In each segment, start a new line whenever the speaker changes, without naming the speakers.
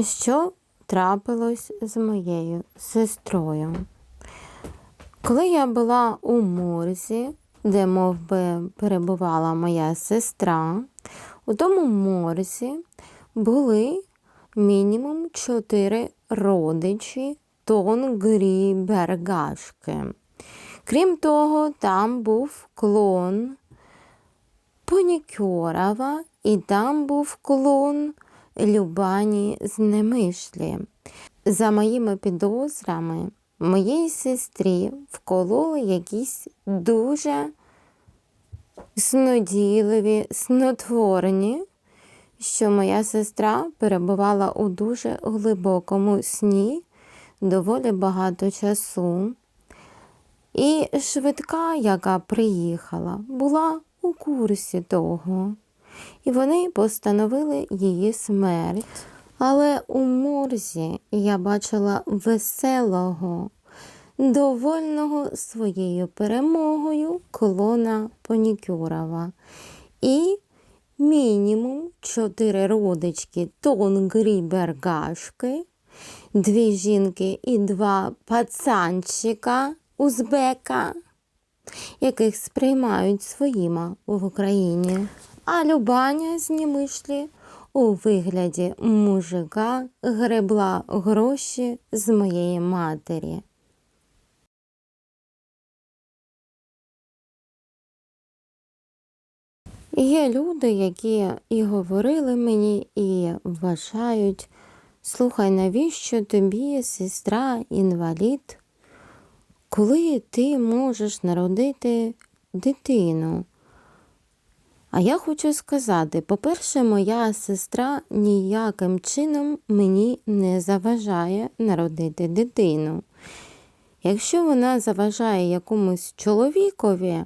Що трапилось з моєю сестрою? Коли я була у морзі, де мов би, перебувала моя сестра, у тому морзі були мінімум чотири родичі Тонгрі Бергашки. Крім того, там був клон Понікьорова, і там був клон Любані з Немишлі. За моїми підозрами, моїй сестрі вкололи якісь дуже снодійливі, снотворні, що моя сестра перебувала у дуже глибокому сні доволі багато часу. І швидка, яка приїхала, була у курсі того. І вони постановили її смерть. Але у морзі я бачила веселого, довольного своєю перемогою клона Понікюрова. І мінімум чотири родички Тонгрі Бергашки, дві жінки і два пацанчика узбека, яких сприймають своїми в Україні. А Любаня з Німишлі у вигляді мужика гребла гроші з моєї матері. Є люди, які і говорили мені, і вважають, слухай, навіщо тобі сестра інвалід, коли ти можеш народити дитину? А я хочу сказати, по-перше, моя сестра ніяким чином мені не заважає народити дитину. Якщо вона заважає якомусь чоловікові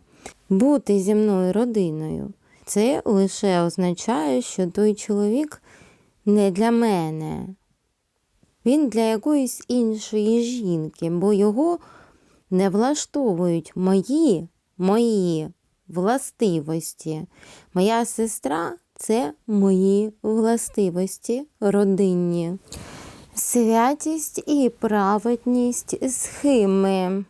бути зі мною родиною, це лише означає, що той чоловік не для мене. Він для якоїсь іншої жінки, бо його не влаштовують мої, мої властивості. Моя сестра це мої властивості родинні. Святість і праведність схими.